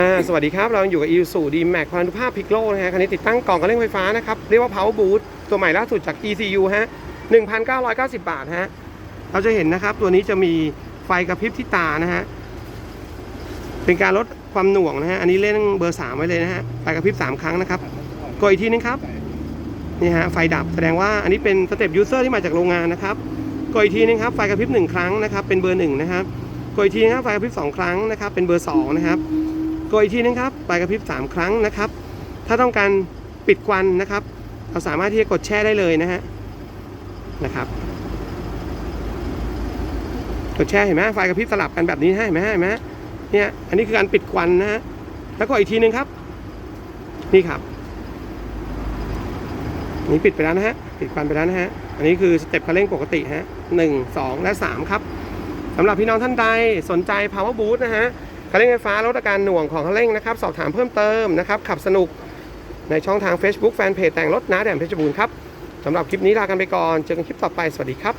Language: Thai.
อ่าสวัสดีครับ เราอยู่กับ e สูดีแม็กพลันุภาพพิกโลนะฮะคันนี้ติดตั้งกล่องกระเร่งไฟฟ้านะครับ เรียกว่า Power Boost ตัวใหม่ล่าสุดจาก ECU ฮะ 1,990 บาทฮะ เราจะเห็นนะครับ ตัวนี้จะมีไฟกระพริบที่ตานะฮะ เป็นการลดความหน่วงนะฮะ อันนี้เล่นเบอร์ 3 ไว้เลยนะฮะ ไฟกระพริบ 3 ครั้งนะครับ กดอีกทีนึงครับ นี่ฮะ ไฟดับแสดงว่าอันนี้เป็นสเต็ปยูเซอร์ที่มาจากโรงงานนะครับ กดอีกทีนึงครับ ไฟกระพริบ 1 ครั้งนะครับ เป็นเบอร์1นะครับ กดอีกทีนะครับ ไฟกระพริบ 2 ครั้งนะครับ เป็นเบอร์2นะครับ กดอีกทีนึงครับไฟกระพริบ 3 ครั้งนะครับ ถ้าต้องการปิดควันนะครับ เราสามารถที่จะกดแช่ได้เลยนะฮะนะครับกดแช่เห็นไหมไฟกระพริบสลับกันแบบนี้ให้เห็นไหมเห็นไหมเนี่ยอันนี้คือการปิดควันนะฮะแล้วก็อีกทีนึงครับ นี่ครับนี่ปิดไปแล้วนะฮะปิดควันไปแล้วนะฮะอันนี้คือสเต็ปคันเร่งปกติฮะหนึ่งสองและสามครับสำหรับพี่น้องท่านใดสนใจ power boost นะฮะ คันเร่งไฟฟ้าลดอาการหน่วงของคันเร่งนะครับ สอบถามเพิ่มเติมนะครับ ขับสนุกในช่องทาง Facebook Fanpage แต่งรถน้าแดมเพชรบูรณ์ครับสำหรับคลิปนี้ลากันไปก่อน เจอกันคลิปต่อไป สวัสดีครับ